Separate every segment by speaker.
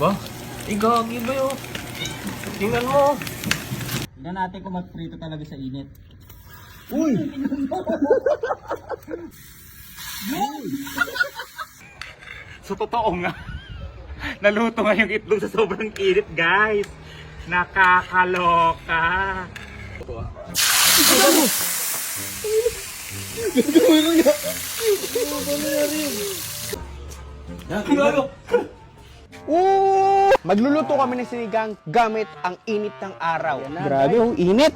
Speaker 1: Ba? Igagi ba yun? Tingnan mo.
Speaker 2: Tingnan natin kung magprito talaga sa init.
Speaker 3: So totoo nga. Naluto nga yung itlog sa sobrang init, guys. Nakakaloka.
Speaker 4: Magluluto kami ng sinigang gamit ang init ng araw. Grabe, oh, init.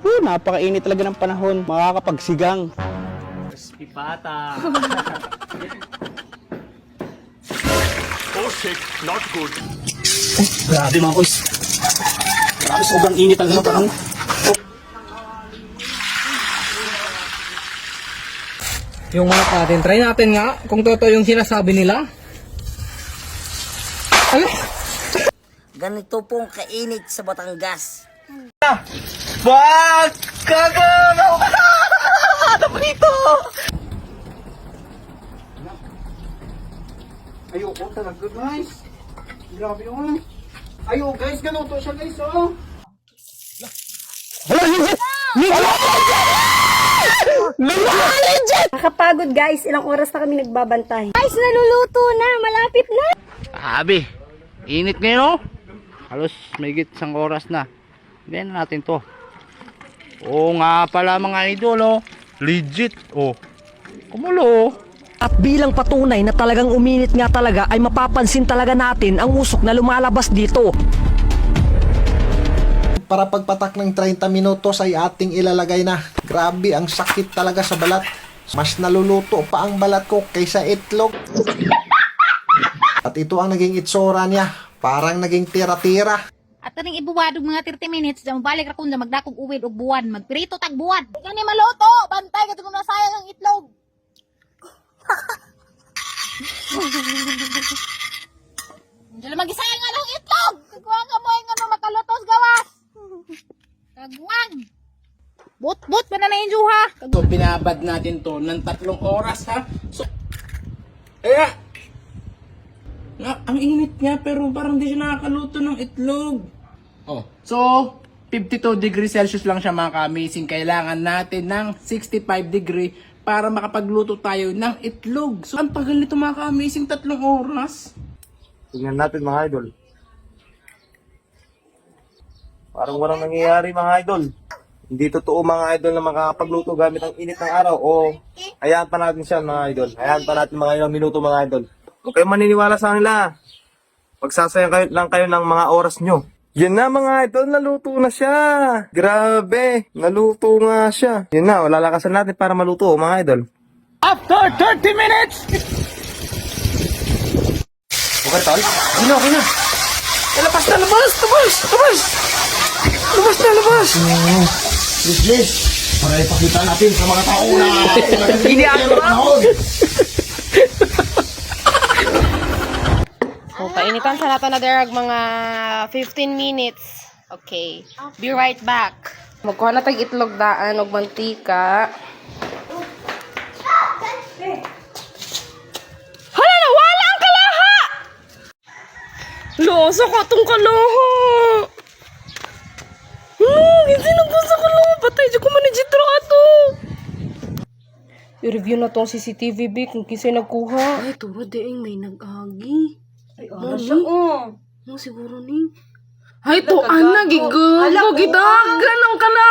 Speaker 4: Oh, napakainit talaga ng panahon. Makakapagsigang.
Speaker 2: Pipata.
Speaker 4: Grabe mga boys. Grabe, sobrang init talaga ng panahon.
Speaker 1: Yung manok natin, try natin nga kung totoo yung sinasabi nila.
Speaker 5: Ganito pong kainit sa Batangas.
Speaker 3: Wag! Gago! Ano ba ito?
Speaker 4: Ayoko talaga guys. Grabe yun. Ayo guys, ganun to siya guys oh. Hello, legit!
Speaker 6: Nakakapagod guys, ilang oras na kami nagbabantay. Guys, naluluto na, malapit na.
Speaker 4: Sabi, init ngayon oh. Halos may isang oras na. Ganyan na natin to. Oo nga pala mga idol oh. Legit oh. Kumulo oh.
Speaker 7: At bilang patunay na talagang uminit nga talaga ay mapapansin talaga natin ang usok na lumalabas dito.
Speaker 8: para pagpatak ng 30 minutos ay ating ilalagay na. Grabe, ang sakit talaga sa balat. Mas naluluto pa ang balat ko kaysa itlog. At ito ang naging itsura niya. Parang naging tira-tira.
Speaker 9: At taning ibuwad og mga 30 minutes, dam balik ra kun da magdakog uwid og buwan, magprito tag buwan. Kani maluto, bantay kadto kung nasayang ang itlog. Dili magisayang nga ng itlog. Kagwang ka mo ay nga makalutos gawas. Kagwang. But but pa na na injuha.
Speaker 1: So, binabad natin to ng tatlong oras ha. So, kaya, na, ang init niya pero parang di siya nakakaluto ng itlog. Oh, so, 52 degrees Celsius lang siya mga ka-amazing. Kailangan natin ng 65 degree para makapagluto tayo ng itlog. So, ang tagal nito mga ka-amazing, tatlong oras.
Speaker 3: Tingnan natin mga idol. Parang walang nangyayari mga idol. Hindi totoo mga idol na makakapagluto gamit ang init ng araw o hayaan pa natin siya mga idol. Hayaan pa natin mga ilang minuto mga idol. Huwag kayong maniniwala sa kanila. Pagsasayang kayo, lang kayo ng mga oras nyo. Yan na mga idol, naluto na siya. Grabe, naluto nga siya. Yan na, lalakasan natin para maluto mga idol.
Speaker 1: After 30 minutes!
Speaker 3: Okay tol?
Speaker 1: Ano, okay na. Eh, labas na, labas, labas, labas! Labas na, labas!
Speaker 8: Please, please. Para ipakita natin sa mga tao na
Speaker 1: Hindi ako.
Speaker 10: So, painitan sa nato na derag mga 15 minutes. Okay. Be right back. Magkuha na tag itlog daan og mantika. Hala na wala ang kalaha. Loso ko tong kalaha. Hmm, nagpusa ko lang patay di ko man jitro ato. I-review na tong CCTV B kung kisay nagkuha. Ay, turo diing may nag-agi. Ano oras siya. Oh. Mo ano siguro ning. Hay to ana gigo. Mo gidagan ang kana.